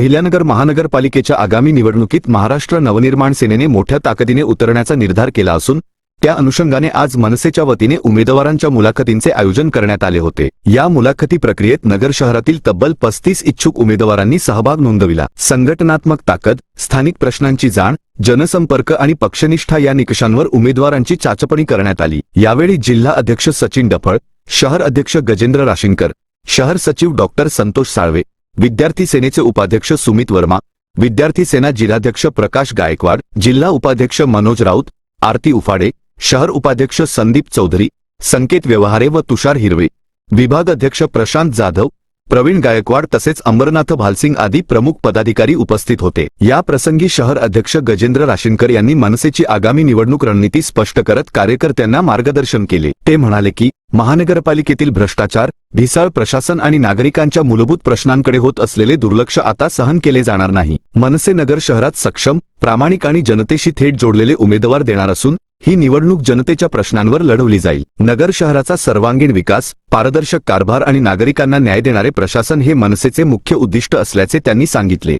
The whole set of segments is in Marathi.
अहिल्यानगर महानगरपालिकेच्या आगामी निवडणुकीत महाराष्ट्र नवनिर्माण सेनेने मोठ्या ताकदीने उतरण्याचा निर्धार केला असून त्या अनुषंगाने आज मनसेच्या वतीने उमेदवारांच्या मुलाखतींचे आयोजन करण्यात आले होते. या मुलाखती प्रक्रियेत नगर शहरातील तब्बल पस्तीस इच्छुक उमेदवारांनी सहभाग नोंदविला. संघटनात्मक ताकद स्थानिक प्रश्नांची जाण जनसंपर्क आणि पक्षनिष्ठा या निकषांवर उमेदवारांची चाचपणी करण्यात आली. यावेळी जिल्हा अध्यक्ष सचिन डफळ शहर अध्यक्ष गजेंद्र राशीनकर शहर सचिव डॉक्टर संतोष साळवे विद्यार्थी सेनेचे उपाध्यक्ष सुमित वर्मा विद्यार्थी सेना जिल्हाध्यक्ष प्रकाश गायकवाड जिल्हा उपाध्यक्ष मनोज राऊत आरती उफाडे शहर उपाध्यक्ष संदीप चौधरी संकेत व्यवहारे व तुषार हिरवे विभाग अध्यक्ष प्रशांत जाधव प्रवीण गायकवाड तसेच अंबरनाथ भालसिंग आदी प्रमुख पदाधिकारी उपस्थित होते. या प्रसंगी शहर अध्यक्ष गजेंद्र राशीनकर यांनी मनसेची आगामी निवडणूक रणनीती स्पष्ट करत कार्यकर्त्यांना मार्गदर्शन केले. ते म्हणाले की महानगरपालिकेतील भ्रष्टाचार ढिसाळ प्रशासन आणि नागरिकांच्या मूलभूत प्रश्नांकडे होत असलेले दुर्लक्ष आता सहन केले जाणार नाही. मनसे नगर शहरात सक्षम प्रामाणिक आणि जनतेशी थेट जोडलेले उमेदवार देणार असून ही निवडणूक जनतेच्या प्रश्नांवर लढवली जाईल. नगर शहराचा सर्वांगीण विकास पारदर्शक कारभार आणि नागरिकांना न्याय देणारे प्रशासन हे मनसेचे मुख्य उद्दिष्ट असल्याचे त्यांनी सांगितले.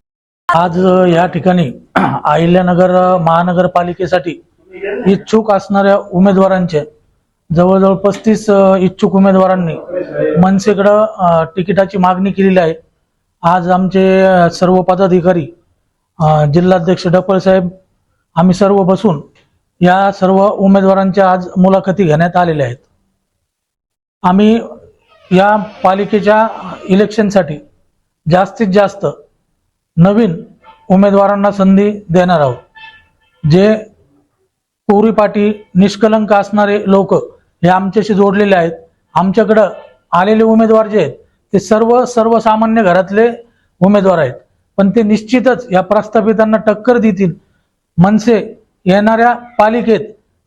आज या ठिकाणी अहिल्यानगर महानगरपालिकेसाठी इच्छुक असणाऱ्या उमेदवारांचे जवळजवळ पस्तीस इच्छुक उमेदवारांनी मनसेकडं तिकिटाची मागणी केलेली आहे. आज आमचे सर्व पदाधिकारी जिल्हाध्यक्ष डपळ साहेब आम्ही सर्व बसून या सर्व उमेदवारांच्या आज मुलाखती घेण्यात आलेल्या आहेत. आम्ही या पालिकेच्या इलेक्शनसाठी जास्तीत जास्त नवीन उमेदवारांना संधी देणार आहोत. जे कोरीपाटी निष्कलंक असणारे लोक हे आमच्याशी जोडलेले आहेत. आमच्याकडं आलेले उमेदवार जे आहेत ते सर्व सर्वसामान्य घरातले उमेदवार आहेत. पण ते निश्चितच या प्रस्थापितांना टक्कर देतील. मनसे येणाऱ्या पालिकेत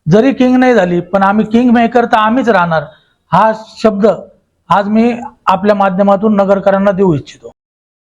जरी किंग नाही झाली पण आम्ही किंग मेकर तर आम्हीच राहणार. हा शब्द आज मी आपल्या माध्यमातून नगरकरांना देऊ इच्छितो.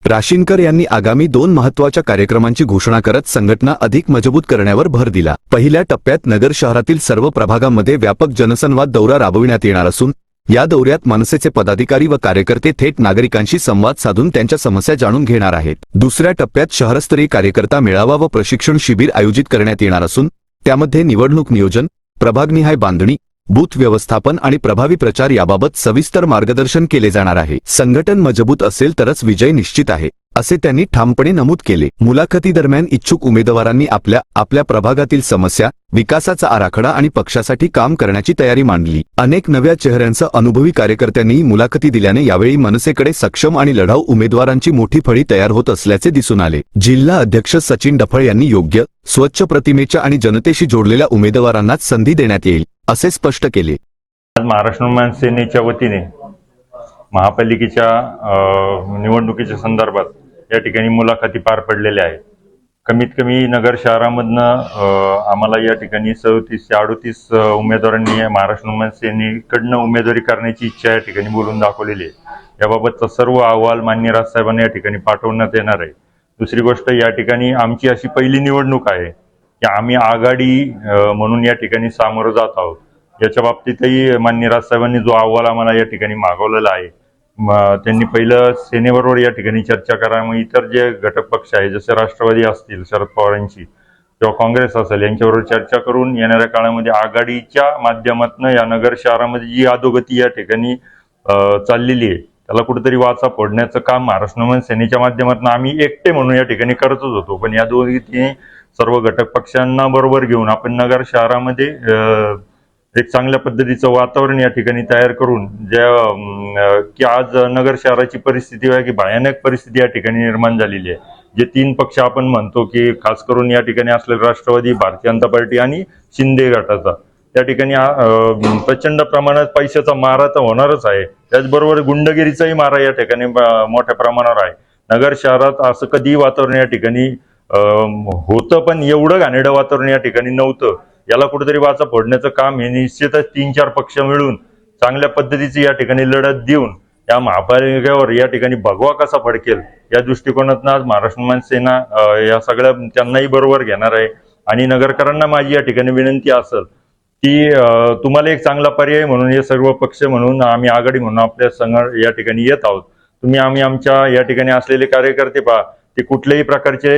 राशीनकर यांनी आगामी दोन महत्त्वाच्या कार्यक्रमांची घोषणा करत संघटना अधिक मजबूत करण्यावर भर दिला. पहिल्या टप्प्यात नगर शहरातील सर्व प्रभागांमध्ये व्यापक जनसंवाद दौरा राबविण्यात येणार असून या दौऱ्यात मनसेचे पदाधिकारी व कार्यकर्ते थेट नागरिकांशी संवाद साधून त्यांच्या समस्या जाणून घेणार आहेत. दुसऱ्या टप्प्यात शहरस्तरीय कार्यकर्ता मेळावा व प्रशिक्षण शिबिर आयोजित करण्यात येणार असून त्यामध्ये निवडणूक नियोजन प्रभागनिहाय बांधणी बूथ व्यवस्थापन आणि प्रभावी प्रचार याबाबत सविस्तर मार्गदर्शन केले जाणार आहे. संघटन मजबूत असेल तरच विजय निश्चित आहे असे त्यांनी ठामपणे नमूद केले. मुलाखतीदरम्यान इच्छुक उमेदवारांनी आपल्या आपल्या प्रभागातील समस्या विकासाचा आराखडा आणि पक्षासाठी काम करण्याची तयारी मांडली. अनेक नव्या चेहऱ्यांसह अनुभवी कार्यकर्त्यांनी मुलाखती दिल्याने यावेळी मनसेकडे सक्षम आणि लढाऊ उमेदवारांची मोठी फळी तयार होत असल्याचे दिसून आले. जिल्हा अध्यक्ष सचिन डफळ यांनी योग्य स्वच्छ प्रतिमेच्या आणि जनतेशी जोडलेल्या उमेदवारांनाच संधी देण्यात येईल. असे स्पष्ट केले. आज महाराष्ट्र निर्माण सेनेच्या वतीने महापालिकेच्या निवडणुकीच्या संदर्भात या ठिकाणी मुलाखती पार पडलेल्या आहेत. कमीत कमी नगर शहरामधनं आम्हाला या ठिकाणी सदतीस ते अडोतीस उमेदवारांनी महाराष्ट्र निर्माण सेनेकडनं उमेदवारी करण्याची इच्छा या ठिकाणी बोलून दाखवलेली आहे. याबाबतचा सर्व अहवाल मान्य राजसाहेबांना या ठिकाणी पाठवण्यात येणार आहे. दुसरी गोष्ट या ठिकाणी आमची अशी पहिली निवडणूक आहे. की आम्ही आघाडी म्हणून या ठिकाणी सामोरं जात आहोत. याच्या बाबतीतही मान्य राजसाहेबांनी जो अहवाल आम्हाला या ठिकाणी मागवलेला आहे त्यांनी पहिलं सेनेबरोबर या ठिकाणी चर्चा करा. मग इतर जे घटक पक्ष आहे जसे राष्ट्रवादी असतील शरद पवारांची किंवा काँग्रेस असेल यांच्याबरोबर चर्चा करून येणाऱ्या काळामध्ये आघाडीच्या माध्यमातून या नगर शहरामध्ये जी अधोगती या ठिकाणी चाललेली आहे त्याला कुठेतरी वाचा फोडण्याचं काम महाराष्ट्र नवं सेनेच्या माध्यमातून आम्ही एकटे म्हणून या ठिकाणी करतच होतो. पण या दोघी सर्व घटक पक्षांना बरोबर घेऊन आपण नगर शहरामध्ये एक चांगल्या पद्धतीचं वातावरण या ठिकाणी तयार करून ज्या की आज नगर शहराची परिस्थिती आहे की भयानक परिस्थिती या ठिकाणी निर्माण झालेली आहे. जे तीन पक्ष आपण म्हणतो की खास करून या ठिकाणी असलेले राष्ट्रवादी भारतीय जनता पार्टी आणि शिंदे गटाचा. त्या ठिकाणी प्रचंड प्रमाणात पैशाचा मारा तर होणारच आहे. त्याचबरोबर गुंडगिरीचाही मारा या ठिकाणी मोठ्या प्रमाणावर आहे. नगर शहरात असं कधी वातावरण या ठिकाणी होतं पण एवढं घाणेडं वातावरण या ठिकाणी नव्हतं. याला कुठेतरी वाचा फोडण्याचं काम हे निश्चितच तीन चार पक्ष मिळून चांगल्या पद्धतीची या ठिकाणी लढत देऊन या महापालिकेवर या ठिकाणी भगवा कसा फडकेल या दृष्टिकोनातून आज महाराष्ट्र निर्माण सेना या सगळ्या त्यांनाही बरोबर घेणार आहे. आणि नगरकरांना माझी या ठिकाणी विनंती असेल की तुम्हाला एक चांगला पर्याय म्हणून हे सर्व पक्ष म्हणून आम्ही आघाडी म्हणून आपल्या संघ या ठिकाणी येत आहोत. तुम्ही आम्ही आमच्या या ठिकाणी असलेले कार्यकर्ते पहा. ते कुठल्याही प्रकारचे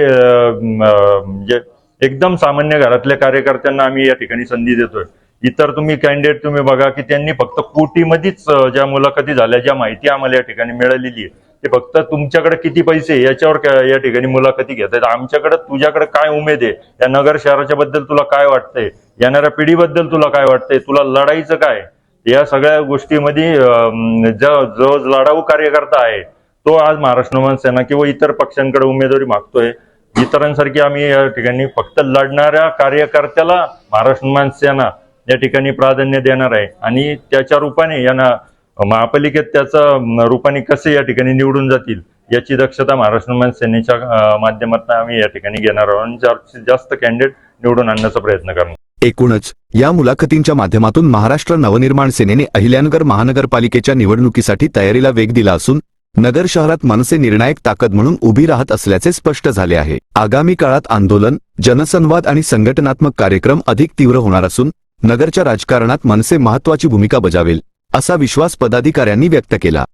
म्हणजे एकदम सामान्य घरातल्या कार्यकर्त्यांना आम्ही या ठिकाणी संधी देतोय. इतर तुम्ही कॅन्डिडेट तुम्ही बघा की त्यांनी फक्त कोटीमध्येच ज्या मुलाखती झाल्या ज्या माहिती आम्हाला या ठिकाणी मिळालेली आहे ते फक्त तुमच्याकडे किती पैसे याच्यावर या ठिकाणी मुलाखती घेत आहेत. आमच्याकडे तुझ्याकडे काय उमेद आहे? या नगर शहराच्या बद्दल तुला काय वाटतंय? येणाऱ्या पिढीबद्दल तुला काय वाटतंय? तुला लढाईचं काय या सगळ्या गोष्टीमध्ये ज जो जो लढाऊ कार्यकर्ता आहे तो आज महाराष्ट्र नवं सेना किंवा इतर पक्षांकडे उमेदवारी मागतोय. इतरांसारखी आम्ही या ठिकाणी फक्त लढणाऱ्या कार्यकर्त्याला महाराष्ट्र नवं सेना या ठिकाणी प्राधान्य देणार आहे. आणि त्याच्या रूपाने यांना महापालिकेत त्याचा रूपाने कसे या ठिकाणी निवडून जातील याची दक्षता महाराष्ट्र नवं सेनेच्या माध्यमातून आम्ही या ठिकाणी घेणार आहोत. आणि जास्तीत जास्त कॅन्डिडेट निवडून आणण्याचा प्रयत्न करणार. एकूणच या मुलाखतींच्या माध्यमातून महाराष्ट्र नवनिर्माण सेनेने अहिल्यानगर महानगरपालिकेच्या निवडणुकीसाठी तयारीला वेग दिला असून नगर शहरात मनसे निर्णायक ताकद म्हणून उभी राहत असल्याचे स्पष्ट झाले आहे. आगामी काळात आंदोलन जनसंवाद आणि संघटनात्मक कार्यक्रम अधिक तीव्र होणार असून नगरच्या राजकारणात मनसे महत्वाची भूमिका बजावेल असा विश्वास पदाधिकाऱ्यांनी व्यक्त केला.